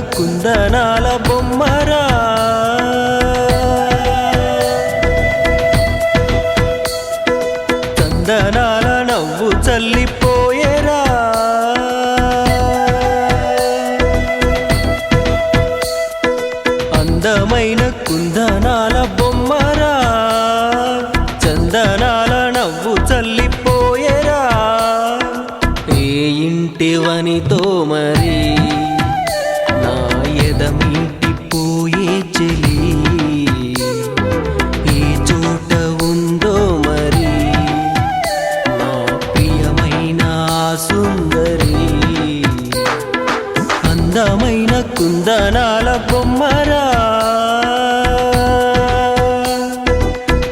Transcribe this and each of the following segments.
కుందనాల బొమ్మరా. చందనాల నవ్వు చల్లిపోయేరా. అందమైన కుందనాల బొమ్మరా. చందనాల నవ్వు చల్లిపోయేరా. ఏ ఇంటివని మరి? కొమ్మరా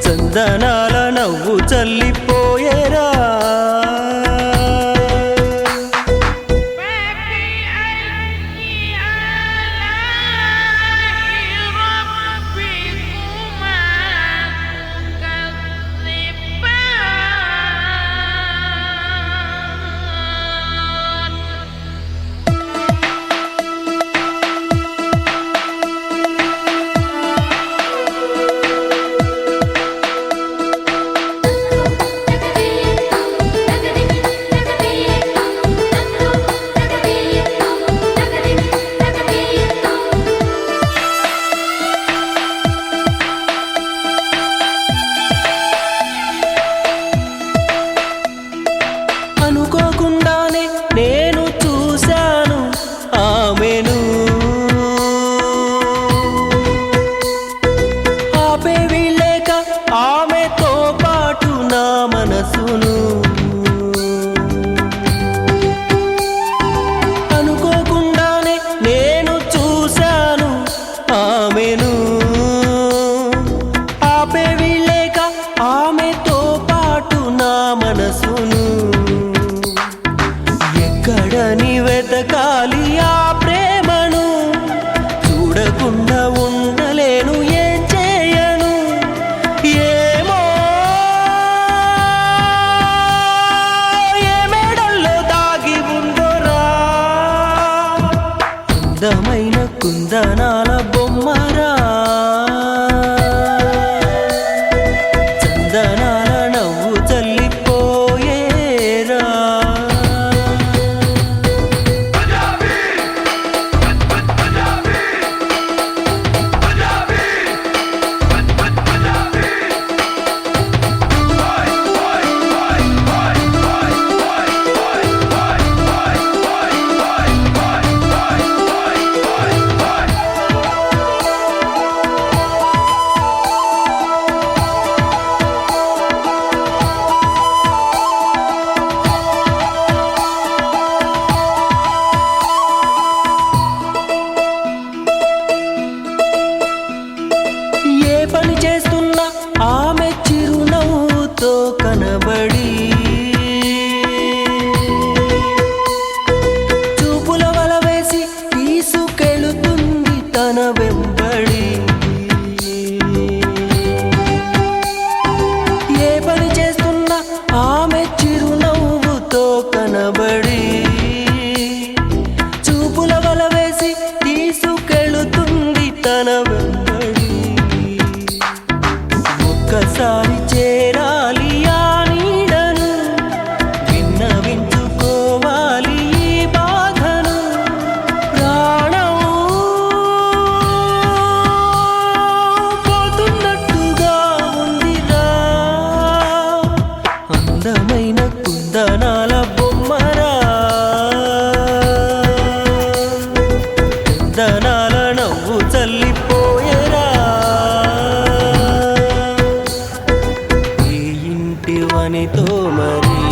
చందనాల నవ్వు చల్లిపో জীবন ಬಂಧನ जाने तो मरी।